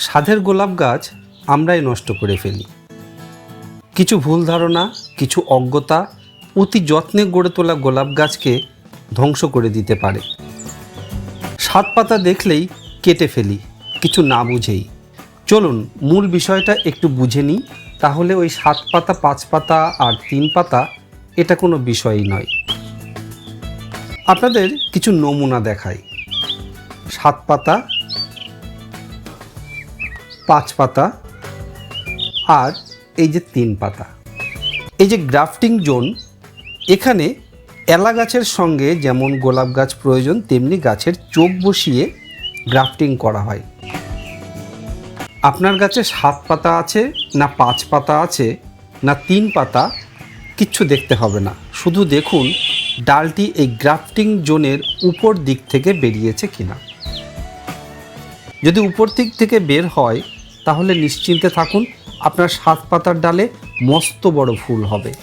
সাধের গোলাপ গাছ আমরাই নষ্ট করে ফেলি। কিছু ভুল ধারণা, কিছু অজ্ঞতা অতি যত্নে গড়ে তোলা গোলাপ গাছকে ধ্বংস করে দিতে পারে। সাত পাতা দেখলেই কেটে ফেলি, কিছু না বুঝেই। চলুন, মূল বিষয়টা একটু বুঝে নিই, তাহলে ওই সাত পাতা, পাঁচ পাতা আর তিন পাতা এটা কোনো বিষয়ই নয়। আপনাদের কিছু নমুনা দেখাই। সাত পাতা পাঁচ পাতা আর এই যে তিন পাতা। এই যে গ্রাফটিং জোন, এখানে এলা গাছের সঙ্গে যেমন গোলাপ গাছ প্রয়োজন, তেমনি গাছের চোখ বসিয়ে গ্রাফটিং করা হয়। আপনার গাছে সাত পাতা আছে, না পাঁচ পাতা আছে, না তিন পাতা, কিচ্ছু দেখতে হবে না। শুধু দেখুন, ডালটি এই গ্রাফটিং জোনের উপর দিক থেকে বেরিয়েছে কিনা। যদি উপর দিক থেকে বের হয়, তাহলে নিশ্চিন্তে থাকুন, আপনার সাত পাতার ডালে মস্ত বড় ফুল হবে।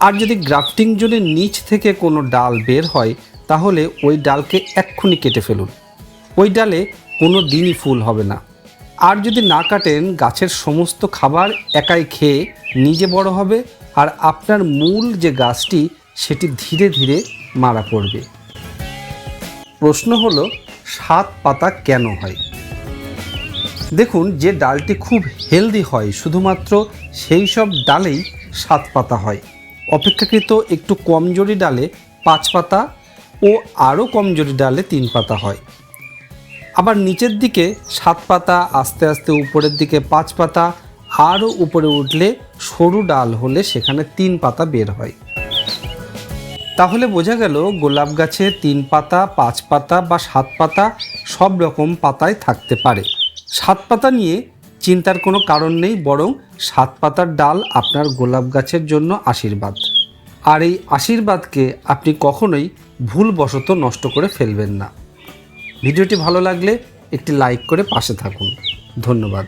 আর যদি গ্রাফটিং জোনের নিচ থেকে কোনো ডাল বের হয়, তাহলে ওই ডালকে এক্ষুনি কেটে ফেলুন। ওই ডালে কোনো দিনই ফুল হবে না। আর যদি না কাটেন, গাছের সমস্ত খাবার একাই খেয়ে নিজে বড় হবে, আর আপনার মূল যে গাছটি, সেটি ধীরে ধীরে মারা পড়বে। প্রশ্ন হলো, সাত পাতা কেন হয়? দেখুন যে ডালটি খুব হেলদি হয়, শুধুমাত্র সেই সব ডালেই সাত পাতা হয়। অপেক্ষাকৃত একটু কমজোরি ডালে পাঁচ পাতা ও আরও কমজোরি ডালে তিন পাতা হয়। আবার নিচের দিকে সাত পাতা, আস্তে আস্তে উপরের দিকে পাঁচ পাতা, আরও উপরে উঠলে সরু ডাল হলে সেখানে তিন পাতা বের হয়। তাহলে বোঝা গেল গোলাপ গাছে তিন পাতা, পাঁচ পাতা বা সাত পাতা সব রকম পাতায় থাকতে পারে। সাত পাতা নিয়ে চিন্তার কোনো কারণ নেই, বরং সাত পাতার ডাল আপনার গোলাপ গাছের জন্য আশীর্বাদ। আর এই আশীর্বাদকে আপনি কখনোই ভুলবশত নষ্ট করে ফেলবেন না। ভিডিওটি ভালো লাগলে একটি লাইক করে পাশে থাকুন। ধন্যবাদ।